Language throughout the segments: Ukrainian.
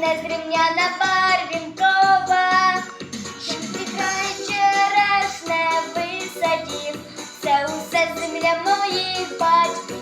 незрівняна барвінкова, що втікає черешне висадів, це усе земля моїх батьків.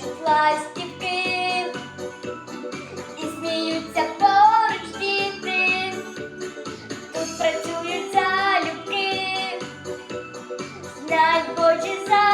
плачуть ластівки і сміються поруч діти, тут працюють залюбки, знать чи за.